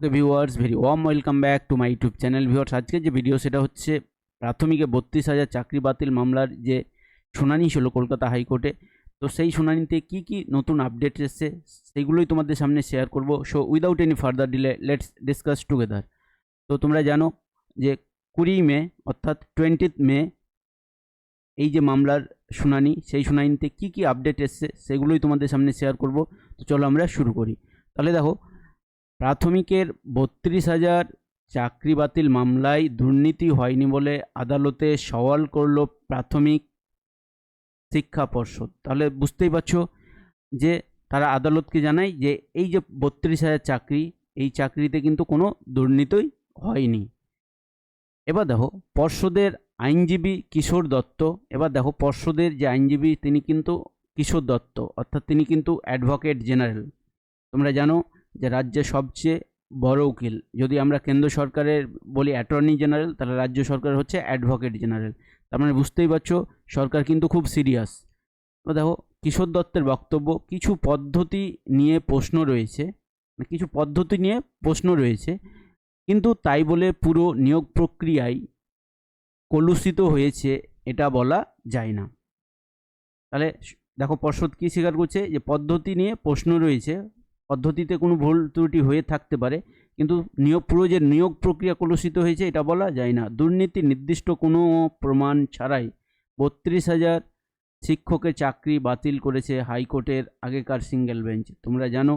Okay viewers very warm welcome back to my YouTube channel viewers আজকে যে video সেটা হচ্ছে প্রাথমিকে বত্রিশ হাজার চাকরি বাতিল মামলার যে শুনানি ছিল কলকাতা হাইকোর্টে। তো সেই শুনানিতে কি কি নতুন আপডেট এসছে সেইগুলোই তোমাদের সামনে শেয়ার করব। So without any further delay let's discuss together তো তোমরা জানো যে কুড়ি মে, অর্থাৎ টোয়েন্টিথ মে, এই যে মামলার শুনানি, সেই শুনানিতে কি কি আপডেট এসছে, সেগুলোই তোমাদের সামনে শেয়ার করব। তো চলো আমরা শুরু করি। তাহলে দেখো প্রাথমিকের বত্রিশ হাজার চাকরি বাতিল মামলায় দুর্নীতি হয়নি বলে আদালতে সওয়াল করল প্রাথমিক শিক্ষা পর্ষদ। তাহলে বুঝতেই পারছ যে তারা আদালতকে জানায় যে এই যে বত্রিশ হাজার চাকরি, এই চাকরিতে কিন্তু কোনো দুর্নীতিই হয়নি। এবার দেখো, পর্ষদের আইনজীবী কিশোর দত্ত, এবার দেখো পর্ষদের যে আইনজীবী, তিনি কিন্তু কিশোর দত্ত, অর্থাৎ তিনি কিন্তু অ্যাডভোকেট জেনারেল। তোমরা জানো যে রাজ্যের সবচেয়ে বড় উকিল। যদি আমরা কেন্দ্র সরকারের বলি অ্যাটর্নি জেনারেল, তাহলে রাজ্য সরকার হচ্ছে অ্যাডভোকেট জেনারেল। তার মানে বুঝতেই পারছ, সরকার কিন্তু খুব সিরিয়াস। দেখো, কিশোর দত্তের বক্তব্য, কিছু পদ্ধতি নিয়ে প্রশ্ন রয়েছে মানে কিছু পদ্ধতি নিয়ে প্রশ্ন রয়েছে, কিন্তু তাই বলে পুরো নিয়োগ প্রক্রিয়ায় কলুষিত হয়েছে এটা বলা যায় না। তাহলে দেখো পর্ষদ কী স্বীকার করছে যে পদ্ধতি নিয়ে প্রশ্ন রয়েছে পদ্ধতিতে কোনো ভুল ত্রুটি হয়ে থাকতে পারে, কিন্তু নিয়োগ পুরো যে নিয়োগ প্রক্রিয়া কলুষিত হয়েছে এটা বলা যায় না। দুর্নীতি নির্দিষ্ট কোনো প্রমাণ ছাড়াই বত্রিশ হাজার শিক্ষকের চাকরি বাতিল করেছে হাইকোর্টের আগেকার সিঙ্গেল বেঞ্চ। তোমরা জানো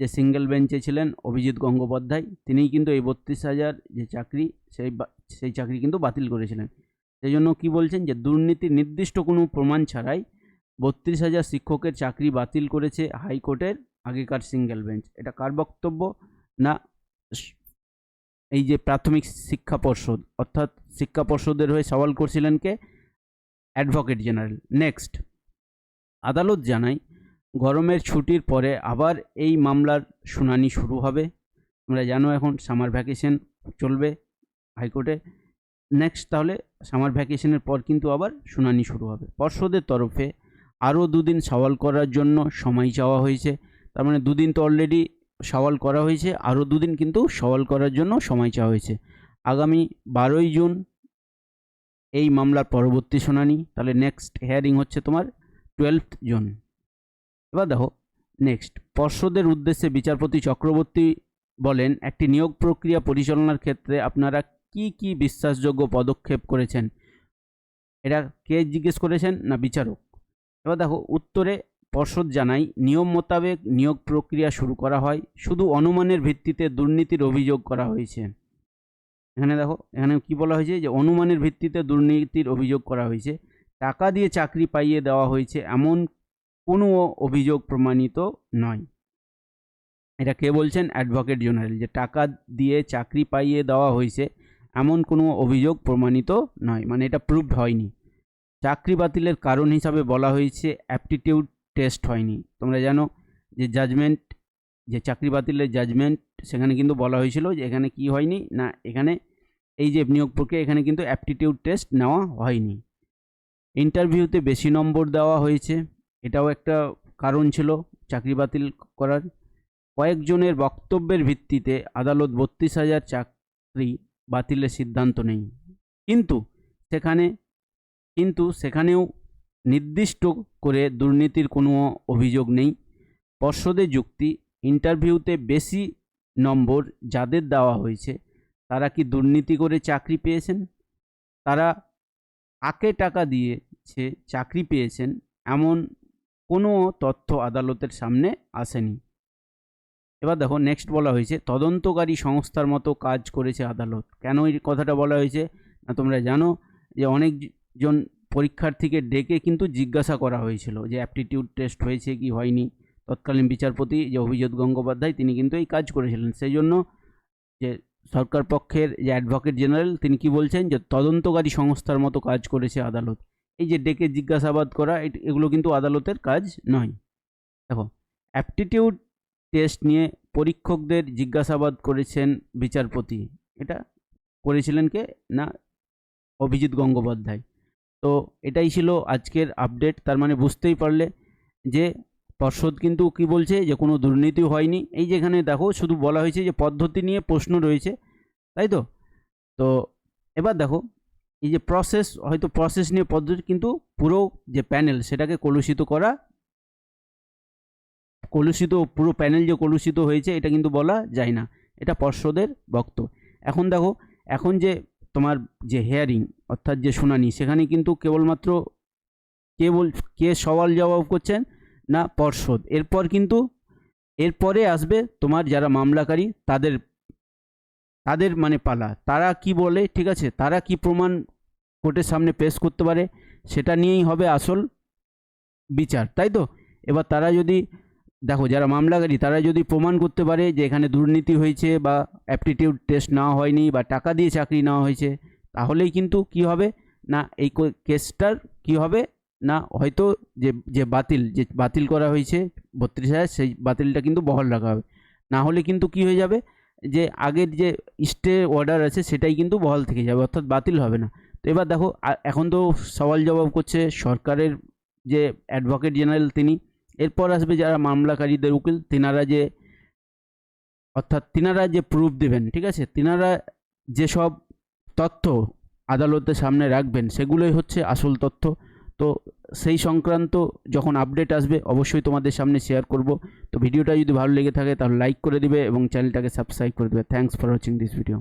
যে সিঙ্গেল বেঞ্চে ছিলেন অভিজিৎ গঙ্গোপাধ্যায়, তিনিই কিন্তু এই বত্রিশ হাজার যে চাকরি, সেই সেই চাকরি কিন্তু বাতিল করেছিলেন। সেই জন্য কী বলছেন যে দুর্নীতি নির্দিষ্ট কোনো প্রমাণ ছাড়াই বত্রিশ হাজার শিক্ষকের চাকরি বাতিল করেছে হাইকোর্টের আগেকার সিঙ্গেল বেঞ্চ এটা কার বক্তব্য? না এই যে প্রাথমিক শিক্ষা পর্ষদ, অর্থাৎ শিক্ষা পর্ষদের হয়ে সওয়াল করছিলেন কে? অ্যাডভোকেট জেনারেল নেক্সট আদালত জানায়, গরমের ছুটির পরে আবার এই মামলার শুনানি শুরু হবে। তোমরা জানো এখন সামার ভ্যাকেশন চলবে হাইকোর্টে। নেক্সট তাহলে সামার ভ্যাকেশনের পর কিন্তু আবার শুনানি শুরু হবে। পর্ষদের তরফে আরও দুদিন সওয়াল করার জন্য সময় চাওয়া হয়েছে। তার মানে দুদিন তো অলরেডি সওয়াল করা হয়েছে, আরও দুদিন কিন্তু সওয়াল করার জন্য সময় চাওয়া হয়েছে। আগামী বারোই জুন এই মামলার পরবর্তী শুনানি, তাহলে নেক্সট হেয়ারিং হচ্ছে তোমার টুয়েলথ জুন। এবার দেখো নেক্সট পর্ষদের উদ্দেশ্যে বিচারপতি চক্রবর্তী বলেন, একটি নিয়োগ প্রক্রিয়া পরিচালনার ক্ষেত্রে আপনারা কি কি বিশ্বাসযোগ্য পদক্ষেপ করেছেন? এটা কে জিজ্ঞেস করেছেন? না বিচারক। এবার দেখো, উত্তরে পর্ষদ জানাই নিয়ম মোতাবেক নিয়োগ প্রক্রিয়া শুরু করা হয়। শুধু অনুমানের ভিত্তিতে দুর্নীতির অভিযোগ করা হয়েছে। এখানে দেখো, এখানে কি বলা হয়েছে যে অনুমানের ভিত্তিতে দুর্নীতির অভিযোগ করা হয়েছে। টাকা দিয়ে চাকরি পাইয়ে দেওয়া হয়েছে এমন কোনো অভিযোগ প্রমাণিত নয়। এটা কে বলছেন? অ্যাডভোকেট জেনারেল, যে টাকা দিয়ে চাকরি পাইয়ে দেওয়া হয়েছে এমন কোনো অভিযোগ প্রমাণিত নয়। মানে এটা প্রুভড হয়নি। চাকরি বাতিলের কারণ হিসাবে বলা হয়েছে অ্যাপটিটিউড টেস্ট হয়নি। তোমরা জানো যে জাজমেন্ট যে চাকরি বাতিলের জাজমেন্ট সেখানে কিন্তু বলা হয়েছিল যে এখানে কি হয়নি, না এখানে এই যে নিয়োগ প্রক্রিয়া এখানে কিন্তু অ্যাপটিটিউড টেস্ট নেওয়া হয়নি। ইন্টারভিউতে বেশি নম্বর দেওয়া হয়েছে। এটাও একটা কারণ ছিল চাকরি বাতিল করার। কয়েকজনের বক্তব্যের ভিত্তিতে আদালত বত্রিশ হাজার চাকরি বাতিলের সিদ্ধান্ত নেই কিন্তু সেখানে, কিন্তু সেখানেও নির্দিষ্ট করে দুর্নীতির কোনো অভিযোগ নেই। পর্ষদের যুক্তি, ইন্টারভিউতে বেশি নম্বর যাদের দেওয়া হয়েছে, তারা কি দুর্নীতি করে চাকরি পেয়েছেন? তারা কাকে টাকা দিয়েছে চাকরি পেয়েছেন? এমন কোনো তথ্য আদালতের সামনে আসেনি। এবার দেখো নেক্সট বলা হয়েছে, তদন্তকারী সংস্থার মতো কাজ করেছে আদালত। কেন এই কথাটা বলা হয়েছে? না তোমরা জানো যে অনেকজন পরীক্ষার্থীকে ডেকে কিন্তু জিজ্ঞাসা করা হয়েছিল যে অ্যাপটিটিউড টেস্ট হয়েছে কি হয়নি। তৎকালীন বিচারপতি যে অভিজিৎ গঙ্গোপাধ্যায় তিনি কিন্তু এই কাজ করেছিলেন। সেই জন্য যে সরকার পক্ষের যে অ্যাডভোকেট জেনারেল তিনি কি বলছেন যে তদন্তকারী সংস্থার মতো কাজ করেছে আদালত। এই যে ডেকে জিজ্ঞাসাবাদ করা এগুলো কিন্তু আদালতের কাজ নয়। দেখো অ্যাপটিটিউড টেস্ট নিয়ে পরীক্ষকদের জিজ্ঞাসাবাদ করেছেন বিচারপতি। এটা করেছিলেন কে? না, অভিজিৎ গঙ্গোপাধ্যায়। তো এটাই ছিল আজকের আপডেট তার মানে বুঝতেই পারলে যে পর্ষদ কিন্তু কি বলছে যে কোনো দুর্নীতি হয়নি। এই যেখানে দেখো, শুধু বলা হয়েছে যে পদ্ধতি নিয়ে প্রশ্ন রয়েছে, তাই তো? তো এবার দেখো, এই যে প্রসেস হয়তো প্রসেস নিয়ে পদ্ধতি, কিন্তু পুরো যে প্যানেল সেটাকে কলুষিত করা, কলুষিত, পুরো প্যানেল যে কলুষিত হয়েছে, এটা কিন্তু বলা যায় না। এটা পর্ষদের বক্তব্য। এখন দেখো, এখন যে তোমার যে হেয়ারিং অর্থাৎ যে শুনানি, সেখানে কিন্তু কেবলমাত্র কে বল কে সওয়াল জবাব করছেন না পর্ষদ। এরপর কিন্তু, এরপরে আসবে তোমার যারা মামলাকারী, তাদের তাদের মানে পালা। তারা কি বলে, ঠিক আছে, তারা কি প্রমাণ কোর্টের সামনে পেশ করতে পারে, সেটা নিয়েই হবে আসল বিচার, তাই তো? এবার তারা যদি দেখো, যারা মামলাকারী, তারা যদি প্রমাণ করতে পারে যে এখানে দুর্নীতি হয়েছে বা অ্যাপটিটিউড টেস্ট নেওয়া হয়নি বা টাকা দিয়ে চাকরি নেওয়া হয়েছে, তাহলেই কিন্তু কি হবে? না, এই কেসটার কি হবে? না, হয়তো যে যে বাতিল যে বাতিল করা হয়েছে বত্রিশ হাজার, সেই বাতিলটা কিন্তু বহাল রাখা হবে। না হলে কিন্তু কি হয়ে যাবে? যে আগের যে স্টে অর্ডার আছে, সেটাই কিন্তু বহাল থেকে যাবে, অর্থাৎ বাতিল হবে না। তো এবার দেখো এখন তো সওয়াল জবাব করছে সরকারের যে অ্যাডভোকেট জেনারেল তিনি এরপর আসবে যারা মামলাকারীদের উকিল, তিনারা যে, অর্থাৎ তিনারা যে প্রুফ দেবেন, ঠিক আছে? তিনারা যেসব তথ্য আদালতের সামনে রাখবেন, সেগুলোই হচ্ছে আসল তথ্য। তো সেই সংক্রান্ত যখন আপডেট আসবে, অবশ্যই তোমাদের সামনে শেয়ার করব। তো ভিডিওটা যদি ভালো লেগে থাকে, তাহলে লাইক করে দিবে এবং চ্যানেলটাকে সাবস্ক্রাইব করে দেবে। Thanks for watching this video